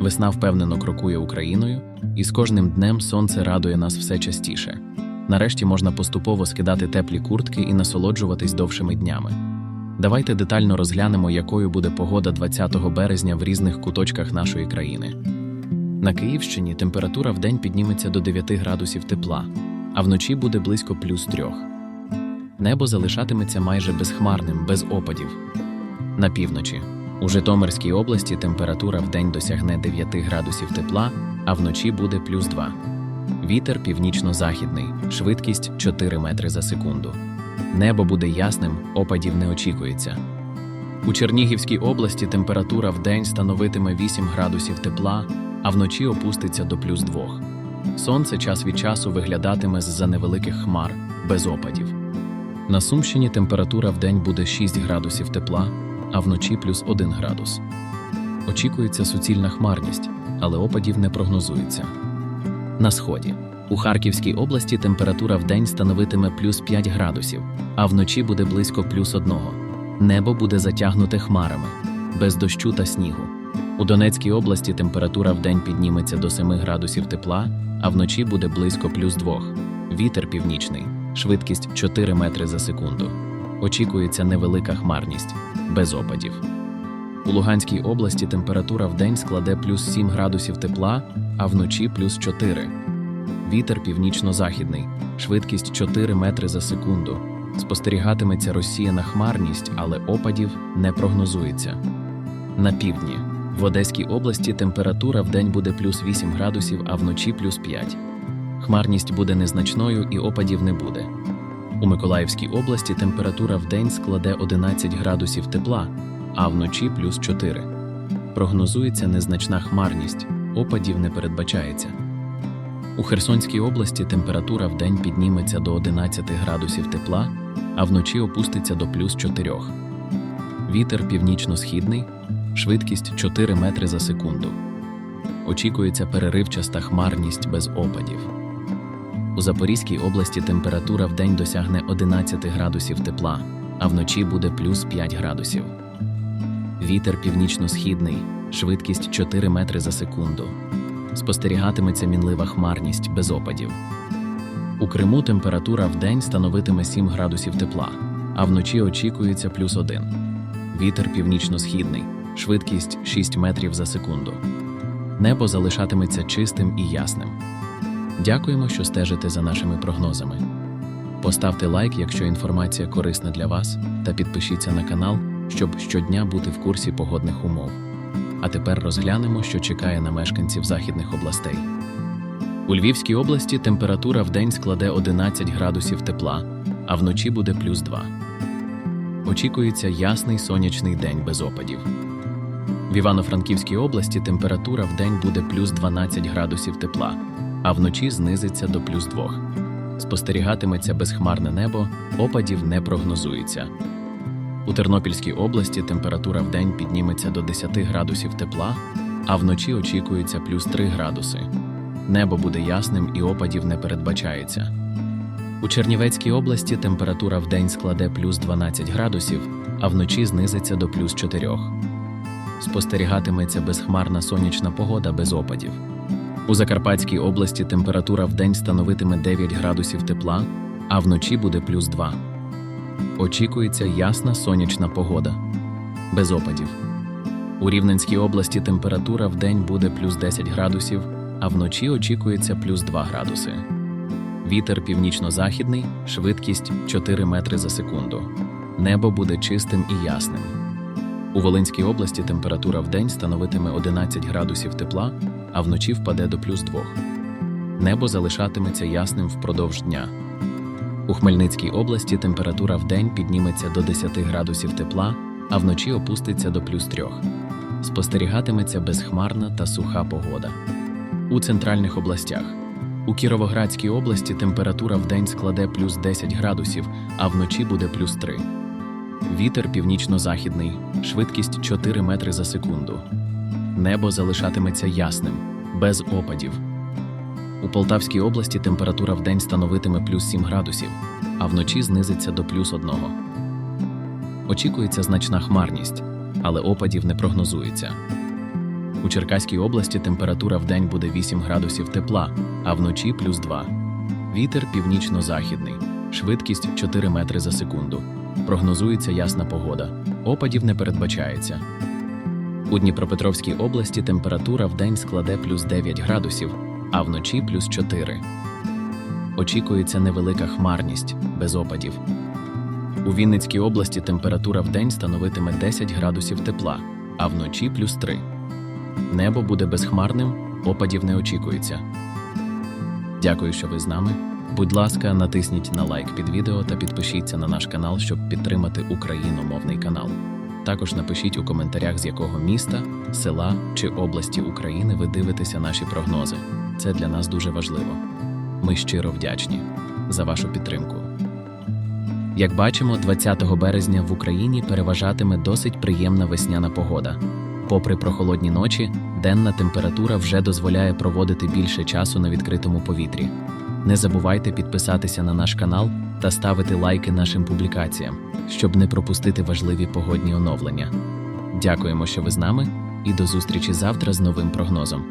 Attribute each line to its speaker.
Speaker 1: Весна впевнено крокує Україною, і з кожним днем сонце радує нас все частіше. Нарешті можна поступово скидати теплі куртки і насолоджуватись довшими днями. Давайте детально розглянемо, якою буде погода 20 березня в різних куточках нашої країни. На Київщині температура в день підніметься до 9 градусів тепла, а вночі буде близько плюс 3. Небо залишатиметься майже безхмарним, без опадів. На півночі у Житомирській області температура в день досягне 9 градусів тепла, а вночі буде плюс 2. Вітер північно-західний, швидкість 4 метри за секунду. Небо буде ясним, опадів не очікується. У Чернігівській області температура в день становитиме 8 градусів тепла, а вночі опуститься до плюс 2. Сонце час від часу виглядатиме з-за невеликих хмар, без опадів. На Сумщині температура в день буде 6 градусів тепла, а вночі плюс 1 градус. Очікується суцільна хмарність, але опадів не прогнозується. На сході. У Харківській області температура в день становитиме плюс 5 градусів, а вночі буде близько плюс 1. Небо буде затягнуте хмарами, без дощу та снігу. У Донецькій області температура в день підніметься до 7 градусів тепла, а вночі буде близько плюс 2. Вітер північний, швидкість 4 метри за секунду. Очікується невелика хмарність, без опадів. У Луганській області температура в день складе плюс 7 градусів тепла, а вночі плюс 4. Вітер північно-західний, швидкість 4 метри за секунду. Спостерігатиметься розсіяна хмарність, але опадів не прогнозується. На півдні. В Одеській області температура в день буде плюс 8 градусів, а вночі плюс 5. Хмарність буде незначною і опадів не буде. У Миколаївській області температура в день складе 11 градусів тепла, а вночі плюс 4. Прогнозується незначна хмарність, опадів не передбачається. У Херсонській області температура в день підніметься до 11 градусів тепла, а вночі опуститься до плюс 4. Вітер північно-східний, швидкість 4 метри за секунду. Очікується переривчаста хмарність без опадів. У Запорізькій області температура в день досягне 11 градусів тепла, а вночі буде плюс 5 градусів. Вітер північно-східний, швидкість 4 метри за секунду. Спостерігатиметься мінлива хмарність без опадів. У Криму температура в день становитиме 7 градусів тепла, а вночі очікується плюс 1. Вітер північно-східний, швидкість 6 метрів за секунду. Небо залишатиметься чистим і ясним. Дякуємо, що стежите за нашими прогнозами. Поставте лайк, якщо інформація корисна для вас, та підпишіться на канал, щоб щодня бути в курсі погодних умов. А тепер розглянемо, що чекає на мешканців західних областей. У Львівській області температура в день складе 11 градусів тепла, а вночі буде плюс 2. Очікується ясний сонячний день без опадів. В Івано-Франківській області температура в день буде плюс 12 градусів тепла, а вночі знизиться до плюс 2. Спостерігатиметься безхмарне небо, опадів не прогнозується. У Тернопільській області температура в день підніметься до 10 градусів тепла, а вночі очікується плюс 3 градуси. Небо буде ясним і опадів не передбачається. У Чернівецькій області температура в день складе плюс 12 градусів, а вночі знизиться до плюс 4. Спостерігатиметься безхмарна сонячна погода без опадів. У Закарпатській області температура в день становитиме 9 градусів тепла, а вночі буде плюс 2. Очікується ясна сонячна погода. Без опадів. У Рівненській області температура в день буде плюс 10 градусів, а вночі очікується плюс 2 градуси. Вітер північно-західний, швидкість 4 метри за секунду. Небо буде чистим і ясним. У Волинській області температура в день становитиме 11 градусів тепла, а вночі впаде до плюс 2. Небо залишатиметься ясним впродовж дня. У Хмельницькій області температура в день підніметься до 10 градусів тепла, а вночі опуститься до плюс 3. Спостерігатиметься безхмарна та суха погода. У центральних областях. У Кіровоградській області температура в день складе плюс 10 градусів, а вночі буде плюс 3. Вітер північно-західний, швидкість 4 метри за секунду. Небо залишатиметься ясним, без опадів. У Полтавській області температура в день становитиме плюс 7 градусів, а вночі знизиться до плюс 1. Очікується значна хмарність, але опадів не прогнозується. У Черкаській області температура вдень буде 8 градусів тепла, а вночі плюс 2. Вітер північно-західний, швидкість 4 метри за секунду. Прогнозується ясна погода. Опадів не передбачається. У Дніпропетровській області температура вдень складе плюс 9 градусів, а вночі плюс 4. Очікується невелика хмарність без опадів. У Вінницькій області температура вдень становитиме 10 градусів тепла, а вночі плюс 3. Небо буде безхмарним, опадів не очікується. Дякую, що ви з нами. Будь ласка, натисніть на лайк під відео та підпишіться на наш канал, щоб підтримати україномовний канал. Також напишіть у коментарях, з якого міста, села чи області України ви дивитеся наші прогнози. Це для нас дуже важливо. Ми щиро вдячні за вашу підтримку. Як бачимо, 20 березня в Україні переважатиме досить приємна весняна погода. Попри прохолодні ночі, денна температура вже дозволяє проводити більше часу на відкритому повітрі. Не забувайте підписатися на наш канал та ставити лайки нашим публікаціям, щоб не пропустити важливі погодні оновлення. Дякуємо, що ви з нами, і до зустрічі завтра з новим прогнозом.